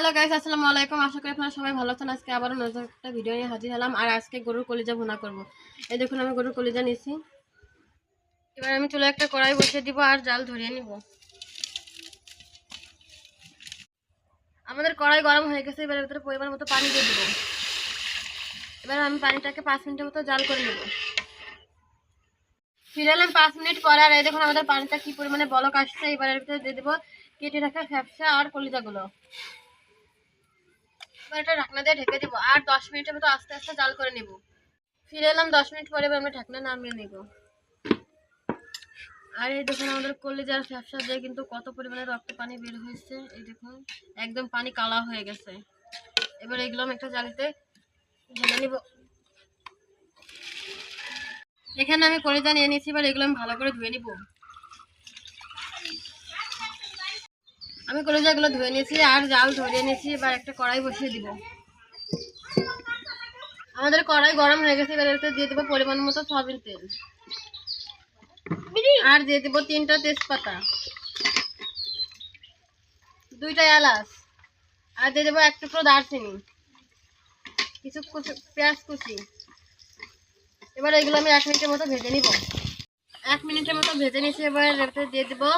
Hello guys আসসালামু আলাইকুম। আশা করি আপনারা সবাই ভালো আছেন। আজকে আবারও নতুন একটা ভিডিও নিয়ে হাজির হলাম। আর আজকে গরুর কলিজা ভুনা করব। এই দেখুন, আমি গরুর কলিজা নিছি। এবার আমি চুলে একটা কড়াই বসিয়ে দিব আর জাল ধরিয়ে নিব। আমাদের কড়াই গরম হয়ে গেছে, এবার ভিতরে পরিমাণ মতো পানি দিয়ে দিব। এবার আমি পানিটাকে পাঁচ মিনিটের মতো জাল করে নেব। ফিরে এলাম পাঁচ মিনিট পরে, আর এই দেখুন, আমাদের পানিটা কি পরিমাণে বলক আসছে। এবার ভিতরে দিয়ে দেবো কেটে রাখা ফ্যাপসা আর কলিজাগুলো। এবার এটা ঢাকনা দিয়ে ঢেকে দিব, আর দশ মিনিটের মতো আস্তে আস্তে জাল করে নেব। ফিরে এলাম দশ মিনিট পরে এবার আমরা ঢাকনা নামিয়ে নেব। আর এই দেখুন আমাদের কলিজার ফ্যাপসা দিয়ে কিন্তু কত পরিমাণে রক্ত পানি বের হয়েছে। এই দেখুন, একদম পানি কালা হয়ে গেছে। এবার এগুলো আমি একটা জালিতে ঢেলে নিব। এখানে আমি কলিজা নিয়ে নিয়েছি, এবার এগুলো আমি ভালো করে ধুয়ে নিব। আমি কলিজাগুলো ধুয়ে নিয়েছি আর জাল ধরে নিয়েছি এবার একটা কড়াই বসিয়ে দিব। আমাদের কড়াই গরম হয়ে গেছে এবার এতে দিয়ে দেবো পরিমাণ মতো সয়াবিন তেল। আর দিয়ে দেবো তিনটা তেজপাতা। দুইটা এলাচ। আর দিয়ে দেবো এক টুকরো দারচিনি। কিছু কুচি পেঁয়াজ কুচি। এবার এগুলো আমি এক মিনিটের মতো ভেজে নিব। এক মিনিটের মতো ভেজে নিয়েছি, এবার এতে দিয়ে দেবো।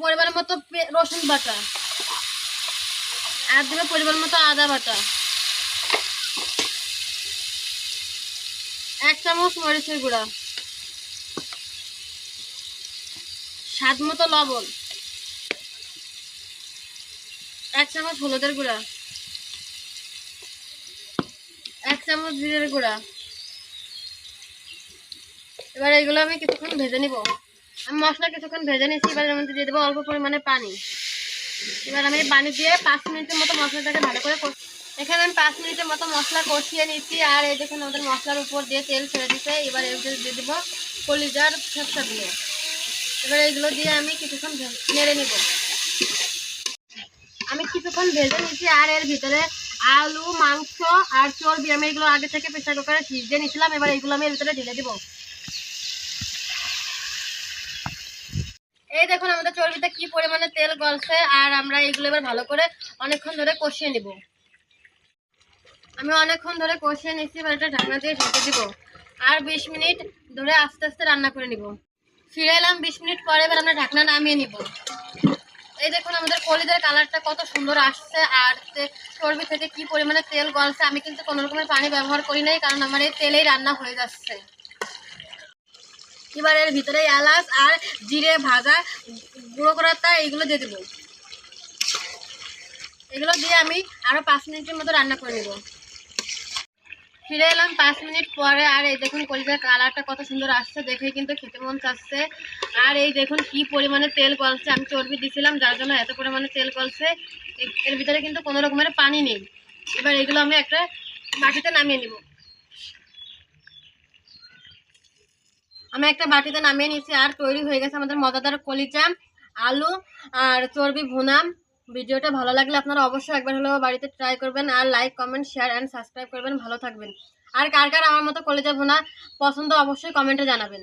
পরিমাণ মতো রসুন বাটা। আর দেবো পরিমাণ মতো আদা বাটা। এক চামচ মরিচের গুঁড়া। স্বাদ মতো লবণ। এক চামচ হলুদের গুঁড়া। এক চামচ জিরের গুঁড়া। এবার এগুলো আমি কিছুক্ষণ ভেজে নিব। আমি মশলা কিছুক্ষণ ভেজে নিচ্ছি এবার এর মধ্যে দিয়ে দেবো অল্প পরিমাণে পানি। এবার আমি পানি দিয়ে পাঁচ মিনিটের মতো মশলাটাকে ভালো করে এখানে আমি পাঁচ মিনিটের মতো মশলা কষিয়ে নিচ্ছি, আর এই দেখুন আমাদের মশলার উপর দিয়ে তেল ছেড়ে দিতে এবার এর দিয়ে দেবো কলিজার ফেসটা দিয়ে। এবার এইগুলো দিয়ে আমি কিছুক্ষণ নেড়ে নেব। আমি কিছুক্ষণ ভেজে নিচ্ছি আর এর ভিতরে আলু, মাংস আর চর্বি আমি এগুলো আগে থেকে প্রেসার কুকারে সিজিয়ে নিয়েছিলাম, এবার এগুলো আমি এর ভিতরে ঢেলে দেবো। এই দেখুন, আমাদের চর্বিতে কি পরিমাণে তেল গলছে, আর আমরা এগুলো এবার ভালো করে অনেকক্ষণ ধরে কষিয়ে নিব। আমি অনেকক্ষণ ধরে কষিয়ে নিচ্ছি এবার এটা ঢাকনা দিয়ে ঢেকে দিব। আর বিশ মিনিট ধরে আস্তে আস্তে রান্না করে নিব। ফিরে এলাম, বিশ মিনিট পরে এবার আমরা ঢাকনা নামিয়ে নিব। এই দেখুন, আমাদের কলিদের কালারটা কত সুন্দর আসছে, আর চর্বি থেকে কি পরিমাণে তেল গলছে, আমি কিন্তু কোনো রকমের পানি ব্যবহার করি নাই, কারণ আমার এই তেলেই রান্না হয়ে যাচ্ছে। এবার এর ভিতরে এলাচ আর জিরে ভাজা, গুঁড়ো করার তা এইগুলো দিয়ে দেবো। এগুলো দিয়ে আমি আরও পাঁচ মিনিটের মতো রান্না করে নেব। ফিরে এলাম পাঁচ মিনিট পরে, আর এই দেখুন কলিজার কালারটা কত সুন্দর আসছে, দেখে কিন্তু খেতে মন চাচ্ছে। আর এই দেখুন কি পরিমাণে তেল গলছে, আমি চর্বি দিছিলাম, যার জন্য এত পরিমাণে তেল গলছে। এ- এর ভিতরে কিন্তু কোনো রকমের পানি নেই। এবার এগুলো আমি একটা বাটিতে নামিয়ে নিব। আমি একটা বাটিতে নামিয়ে নিয়েছি, আর তৈরি হয়ে গেছে আমাদের মজাদার কলিজা, আলু আর চর্বি ভুনাম ভিডিওটা ভালো লাগলে আপনারা অবশ্যই একবার হলেও বাড়িতে ট্রাই করবেন, আর like comment share and subscribe করবেন। ভালো থাকবেন। আর কার কার আমার মতো কলেজে ভুনা পছন্দ, অবশ্যই কমেন্টে জানাবেন।